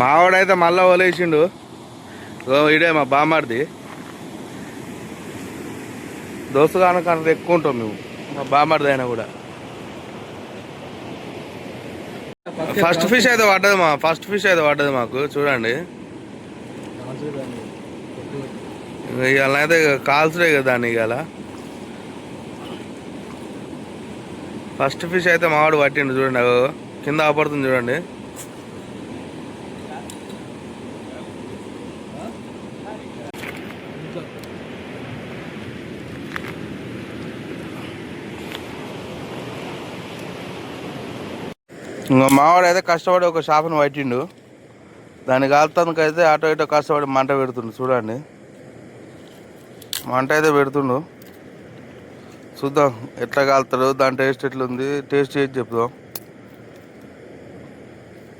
మావాడైతే మళ్ళా వలేసిండు ఓ ఇడే మా బామ్మర్ది. దోస్తు కానకంటే ఎక్కువ ఉంటాం మేము. మా బామ్మాడిది అయినా కూడా. ఫస్ట్ ఫిష్ అయితే పడ్డది మా ఫస్ట్ ఫిష్ అయితే పడ్డది మాకు చూడండి. ఇవాళ అయితే కాల్చుడే కదా దాన్ని ఇవాళ. ఫస్ట్ ఫిష్ అయితే మావాడు పట్టిండు చూడండి కింద ఆపడుతుంది చూడండి. ఇంకా మావాడు అయితే కష్టపడి ఒక షాపును పట్టిండు. దాన్ని కాలుతానికి అయితే అటో ఇటో కష్టపడి మంట పెడుతుండు చూడండి. మంట అయితే పెడుతుండు. చూద్దాం ఎట్లా కాలుతాడు దాని టేస్ట్ ఎట్లుంది టేస్ట్ చేసి చెప్దాం.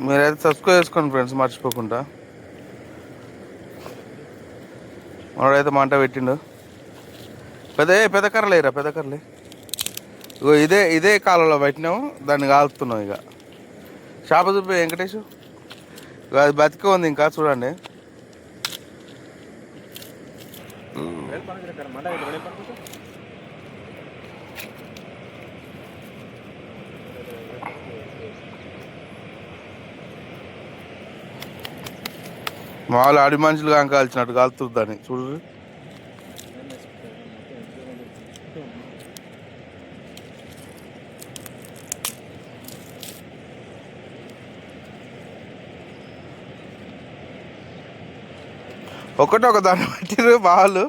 మీరైతే సబ్స్క్రైబ్ చేసుకోండి ఫ్రెండ్స్ మర్చిపోకుండా. మనోడైతే మంట పెట్టిండు. పెద్ద ఏ పెద్ద కర్రలేరా పెద్ద కర్రలే. ఇగో ఇదే ఇదే కాలంలో పెట్టినాము దాన్ని కాలుతున్నాం ఇక షాప చూపి వెంకటేష్. అది బతికే ఉంది ఇంకా చూడండి. మామూలు అడి మనుషులు కాక కాల్చినట్టు కాలుతుంది దాన్ని. చూడు. ఒకటి ఒక దాన్ని పట్టిరు వాళ్ళు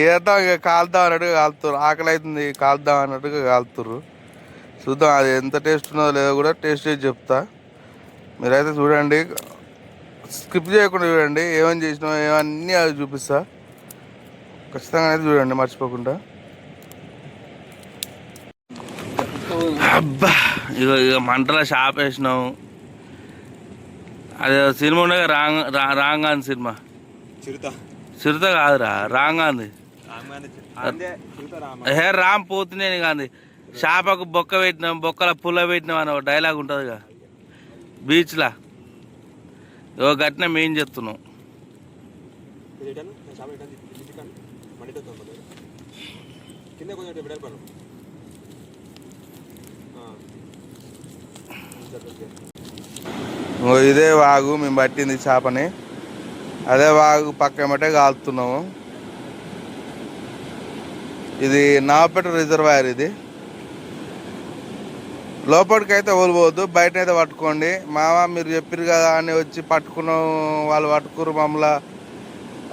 ఏదో ఇక కాలుద్దాం అన్నట్టుగా కాలుతురు ఆకలి అవుతుంది కాలుద్దాం అన్నట్టుగా కాలుతురు చూద్దాం అది ఎంత టేస్ట్ ఉన్నదో లేదో కూడా టేస్ట్ చేసి చెప్తా. మీరైతే చూడండి. స్కిప్ చేయకుండా చూడండి. ఏమేమి చేసినా ఏమన్నీ అది చూపిస్తా. ఖచ్చితంగా అయితే చూడండి మర్చిపోకుండా. అబ్బా ఇక ఇక మంటల షాప్ వేసినాం అదే సినిమా ఉండగా రాంగ్ రాంగ్ అని సినిమా. చిరుత. చిరుత కాదురా రాంగాంది అందే రామ హే రామ్ పోతున్నాను కాంది చేపకు బొక్క పెట్టినాం బొక్కల పుల్ల పెట్టినాం అని ఒక డైలాగ్ ఉంటుందిగా. బీచ్లా ఓ గట్టిన మేం చెప్తున్నాం. ఇదే వాగు మేము పట్టింది చేపని. అదే వాగు పక్క మటే కాలుతున్నాము. ఇది నావపేట రిజర్వాయర్ ఇది. లోపలికి అయితే వదిలిపోవద్దు బయట అయితే పట్టుకోండి. మామ మీరు చెప్పారు కదా అని వచ్చి పట్టుకున్న వాళ్ళు పట్టుకురు మమ్మల్ని.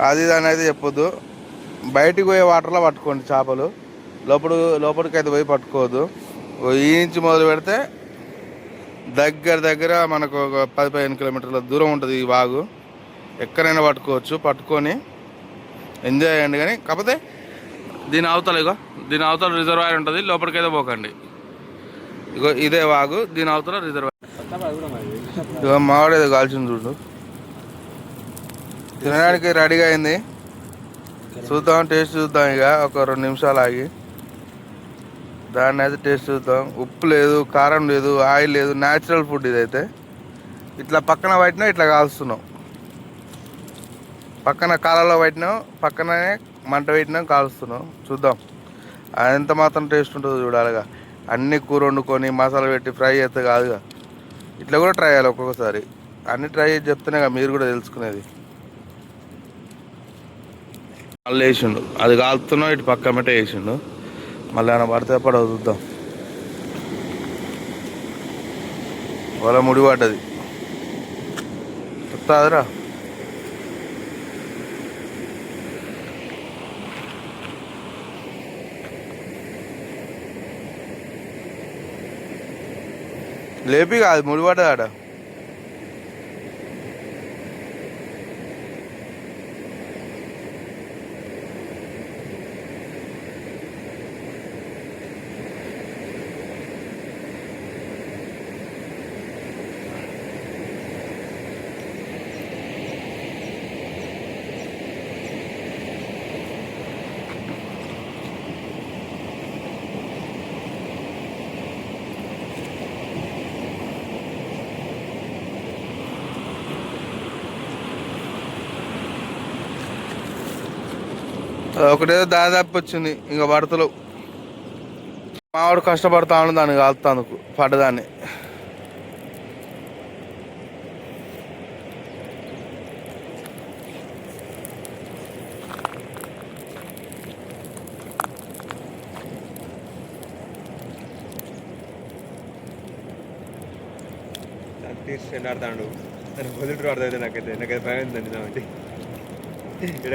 అది ఇది అనేది చెప్పొద్దు. బయటికి పోయే వాటర్లో పట్టుకోండి చేపలు. లోపల లోపలికి అయితే పోయి పట్టుకోవద్దు. ఈ నుంచి మొదలు పెడితే దగ్గర దగ్గర మనకు ఒక పది పదిహేను కిలోమీటర్ల దూరం ఉంటుంది ఈ వాగు. ఎక్కడైనా పట్టుకోవచ్చు పట్టుకొని ఎంజాయ్ చేయండి కానీ. కాకపోతే దీని అవతల ఇగో దీని అవతల రిజర్వాయర్ ఉంటుంది లోపలికైతే పోకండి. ఇగో ఇదే వాగు దీని అవతల రిజర్వాయర్ ఇగో మరి ఇగో మావాడేదో కాల్చింది చూడు. తినడానికి రెడీగా అయింది. చూద్దాం టేస్ట్ చూద్దాం ఇక ఒక రెండు నిమిషాలు ఆగి. దాన్ని అయితే టేస్ట్ చూద్దాం. ఉప్పు లేదు కారం లేదు ఆయిల్ లేదు న్యాచురల్ ఫుడ్ ఇదైతే. ఇట్లా పక్కన పట్టినా ఇట్లా కాల్స్తున్నాం. పక్కన కాలలో పెట్టినాం పక్కనే మంట పెట్టినాం కాలుస్తున్నాం. చూద్దాం. అది ఎంత మాత్రం టేస్ట్ ఉంటుందో చూడాలిగా. అన్ని కూర వండుకొని మసాలా పెట్టి ఫ్రై చేస్తే కాదుగా. ఇట్లా కూడా ట్రై చేయాలి ఒక్కొక్కసారి. అన్ని ట్రై చేసి చెప్తేనేగా కదా మీరు కూడా తెలుసుకునేది. మళ్ళీ వేసిండు. అది కాలుతున్నాం ఇటు పక్క మెట్ట వేసిండు. మళ్ళీ ఆయన పడితే పడవ చూద్దాం. వాళ్ళ ముడి పడ్డది. చెప్తాదిరా లేపి కాదు ముడిపడ్డది ఆడ. ఒకటేదో దాదాపు వచ్చింది. ఇంకా పడతలు మావాడు కష్టపడతా ఉన్నాడు దాన్ని కాలుతాను పడ్డదాన్ని. తీర్చి ఆడతాడు. నన్ను వదిలిட்டு ఆడతాడు నాకైతే. నాకైతే భయం ఉందండి నాటి ఇక్కడ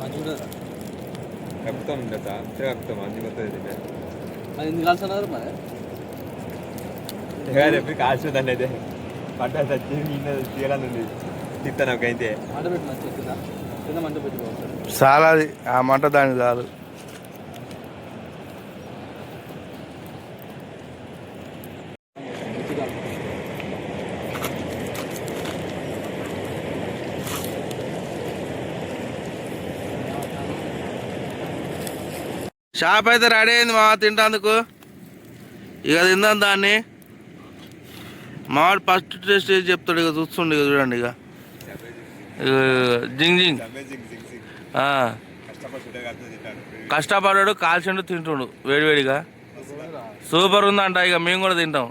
కలుపుతాడు కలుపుతాం కదా కలుపుతాం అన్ని ఇది అది ఎందుకు కలుస్తున్నారు మరి చెప్పి కాల్చుందండి అయితే పడ్డా చచ్చి నిన్న తీయాలని ఉంది తిత్తా నాకైతే మంట పెట్టుకోవచ్చు చాలా అది ఆ మంట దానికి చాలు షాప్ అయితే రెడీ అయింది మా తింటాందుకు. ఇక తిందాం దాన్ని. మావాడు ఫస్ట్ టేస్ట్ చెప్తాడు ఇక చూస్తుండు ఇక చూడండి ఇక. జింగ్ జింగ్. కష్టపడాడు కాల్చిండు తింటుండు. వేడివేడిగా సూపర్ ఉందంట ఇక మేము కూడా తింటాం.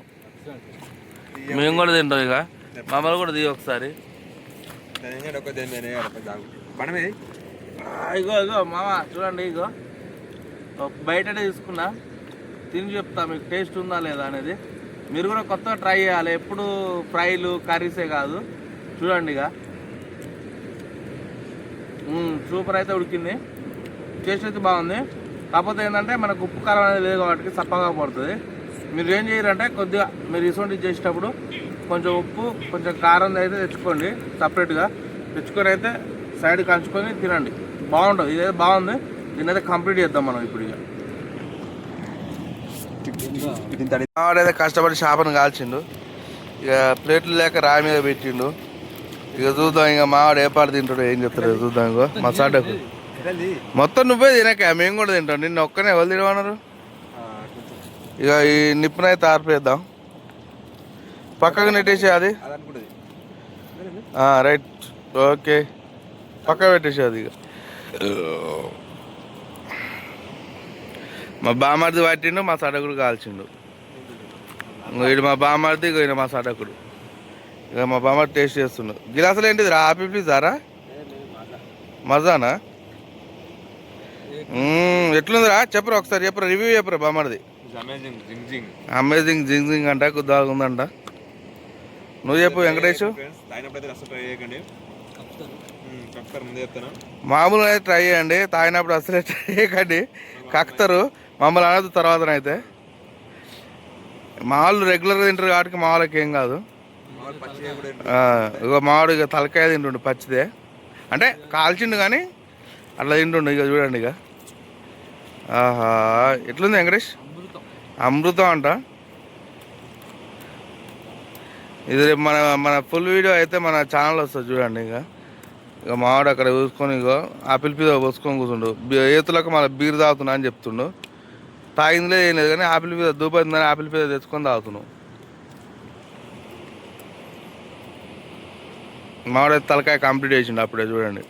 మేము కూడా తింటాం ఇక. మమ్మల్ని కూడా దిగి ఒకసారి. ఇగో ఇగో మామ చూడండి ఇగో. బయటనే తీసుకున్నా. తిని చెప్తా మీకు టేస్ట్ ఉందా లేదా అనేది. మీరు కూడా కొత్తగా ట్రై చేయాలి. ఎప్పుడు ఫ్రైలు కర్రీసే కాదు. చూడండి ఇక. సూపర్ అయితే ఉడికింది. టేస్ట్ అయితే బాగుంది. కాకపోతే ఏంటంటే మనకు ఉప్పు కారం అనేది లేదు కాబట్టి చప్పగా పడుతుంది. మీరు ఏం చేయరంటే కొద్దిగా మీరు ఇటువంటి చేసేటప్పుడు కొంచెం ఉప్పు కొంచెం కారం అయితే తెచ్చుకోండి సపరేట్గా తెచ్చుకొని అయితే సైడ్ కంచుకొని తినండి. బాగుంటుంది. ఇదైతే బాగుంది. దీన్ని అయితే కంప్లీట్ చేద్దాం మనం ఇప్పుడు ఇక. ఆడైతే కష్టపడి చేపను కాల్చిండు. ఇక ప్లేట్లు లేక రాయి మీద పెట్టిండు. ఇక చూద్దాం ఇక మావాడు ఏ పాట తింటాడు ఏం చెప్తాడు చూద్దాం ఇంకో మా సాటకు. మొత్తం నువ్వే తినక మేము కూడా తింటాం. నిన్న ఒక్కనే ఎవరు తినమన్నారు? ఇక ఈ నిప్పునైతే ఆర్పేద్దాం. పక్కకు నెట్టేసే అది. రైట్. ఓకే. పక్క పెట్టేసేది అది ఇక. మా బామర్ది పట్టిండు మా సడకుడు కాల్చిండు. ఈడు మా బామర్ది ఈయన మా సడకుడు. ఇక మా బామర్ది టేస్ట్ చేస్తుండు. గిలాసులు ఏంటిది రా ఆపి ప్లీజ్ రా మజానా ఎట్లుందిరా? చెప్పరా ఒకసారి చెప్పరా రివ్యూ చెప్పరా బామర్ది అమేజింగ్ జింగ్ జింగ్. అంట కొద్దిగా ఉందంట. నువ్వు చెప్పు వెంకటేష్. మామూలుగా ట్రై చేయండి తాగినప్పుడు అసలే ట్రై చేయకండి. కక్కుతారు. మమ్మల్ని అనదు తర్వాత అయితే. మా రెగ్యులర్గా తింటారు కాబట్టి మా ఏం కాదు. మామూలు ఇగో మావాడు ఇక తలకాయ తింటుండు పచ్చిదే. అంటే కాల్చిండు కానీ అట్లా తింటుండు ఇక చూడండి ఇక ఆహా ఎట్లుంది వెంకటేష్? అమృతం అంట. ఇది రేపు మన మన ఫుల్ వీడియో అయితే మన ఛానల్ వస్తుంది చూడండి ఇక ఇక మావాడు అక్కడ చూసుకొని ఇగో ఆపిల్ పీజా పోసుకొని కూర్చుండు. ఏతులకు మళ్ళీ బీర్ తాగుతున్నా అని చెప్తుండు. తాగిందిలే ఏం లేదు కానీ ఆపిల్ పీజా దూపైందని ఆపిల్ పీజా తెచ్చుకొని తాగుతున్నావు మామిడి తలకాయ కంప్లీట్ చేసిండు అప్పుడే చూడండి.